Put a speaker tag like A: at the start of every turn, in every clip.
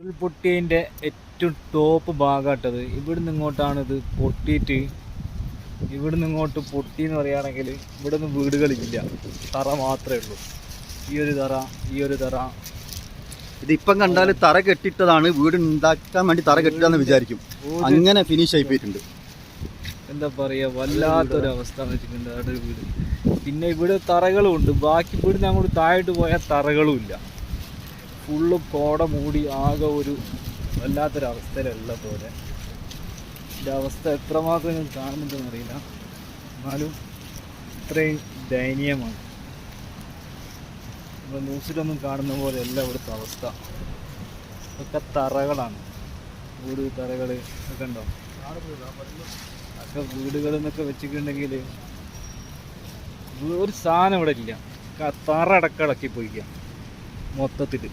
A: ഉരുൾപൊട്ടിയതിന്റെ ഏറ്റവും ടോപ്പ് ഭാഗമായിട്ടത് ഇവിടുന്ന് ഇങ്ങോട്ടാണ് ഇത് പൊട്ടിയിട്ട് ഇവിടുന്ന് ഇങ്ങോട്ട് പൊട്ടി എന്ന് പറയുകയാണെങ്കിൽ ഇവിടെ നിന്ന് വീടുകളില്ല. തറ മാത്രമേ ഉള്ളൂ. ഈ ഒരു തറ ഈ ഒരു തറ.
B: ഇതിപ്പം കണ്ടാൽ തറ കെട്ടിട്ടതാണ് വീട് ഉണ്ടാക്കാൻ വേണ്ടി തറ കെട്ടിട്ടാന്ന് വിചാരിക്കും. അങ്ങനെ ഫിനിഷ് ആയി പോയിട്ടുണ്ട്
A: എന്താ പറയുക വല്ലാത്തൊരവസ്ഥ എന്ന് വെച്ചിട്ടുണ്ട് അവിടെ വീട്. പിന്നെ ഇവിടെ തറകളും ഉണ്ട് ബാക്കി വീടിന് അങ്ങോട്ട് താഴോട്ട് പോയാൽ തറകളും ഇല്ല ഫുള്ള് കോട മൂടി ആകെ ഒരു വല്ലാത്തൊരവസ്ഥയിലല്ല പോലെ. ഇതിന്റെ അവസ്ഥ എത്രമാത്രം ഞാൻ കാണുന്നുണ്ടെന്ന് അറിയില്ല. എന്നാലും ഇത്രയും ദയനീയമാണ്. നമ്മൾ ന്യൂസിലൊന്നും കാണുന്ന പോലെയല്ല ഇവിടുത്തെ അവസ്ഥ. ഒക്കെ തറകളാണ്. വീട് തറകൾ ഒക്കെ ഉണ്ടോ? ഒക്കെ വീടുകളിൽ നിന്നൊക്കെ വെച്ചിട്ടുണ്ടെങ്കിൽ ഒരു സാധനം ഇവിടെ ഇല്ല. തറ അടക്കം ഇളക്കി പോയിക്കാം മൊത്തത്തിൽ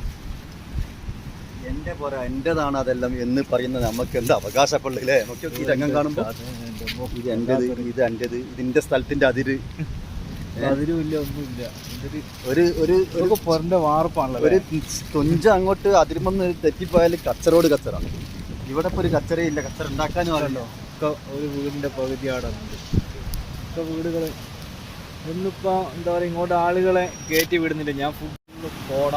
B: എന്റെ പോരാ എന്റേതാണ് അതെല്ലാം എന്ന് പറയുന്നത് നമുക്ക് എന്താ അവകാശപ്പെടില്ലേ നമുക്ക് ഈ രംഗം കാണുമ്പോൾ ഇത് എന്റേത് ഇത് എന്റേത് ഇതിന്റെ സ്ഥലത്തിന്റെ അതിര്.
A: ഒന്നുമില്ല
B: ഒരു ഒരു ഒരു
A: വാർപ്പാണല്ലോ
B: തുഞ്ച അങ്ങോട്ട് അതിരുമെന്ന് തെറ്റിപ്പോയാൽ കച്ചറോട് കച്ചറ ഇവിടെ ഇപ്പൊ ഒരു കച്ചറയില്ല കച്ചറ ഉണ്ടാക്കാനും അറിയല്ലോ
A: ഒക്കെ ഒരു വീടിന്റെ പകുതി അവിടെ ഉണ്ട് ഒക്കെ വീടുകൾ എന്താ പറയുക ഇങ്ങോട്ട് ആളുകളെ കയറ്റി വിടുന്നില്ല. ഞാൻ ഫുള്ള് കോട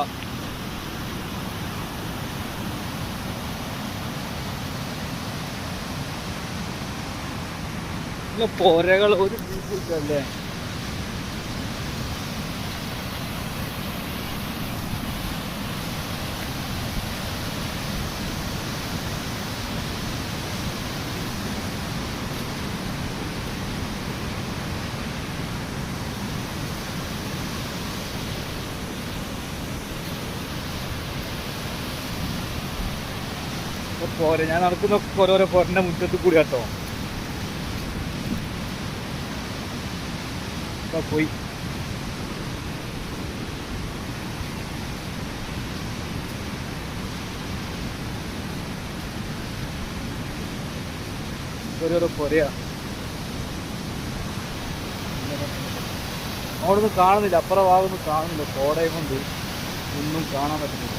A: ഇല്ല പൊരകൾ ഒരു അല്ലേ പോരെ ഞാൻ നടക്കുന്ന ഓരോരോ പോരന്റെ മുറ്റത്ത് കൂടി കേട്ടോ. ഇപ്പൊ പോയി. ഓരോരോ പൊരയാ അവിടുന്ന് കാണുന്നില്ല. അപ്പുറം ഭാഗമൊന്നും കാണുന്നില്ല. കോടയും കൊണ്ട് ഒന്നും കാണാൻ പറ്റുന്നില്ല.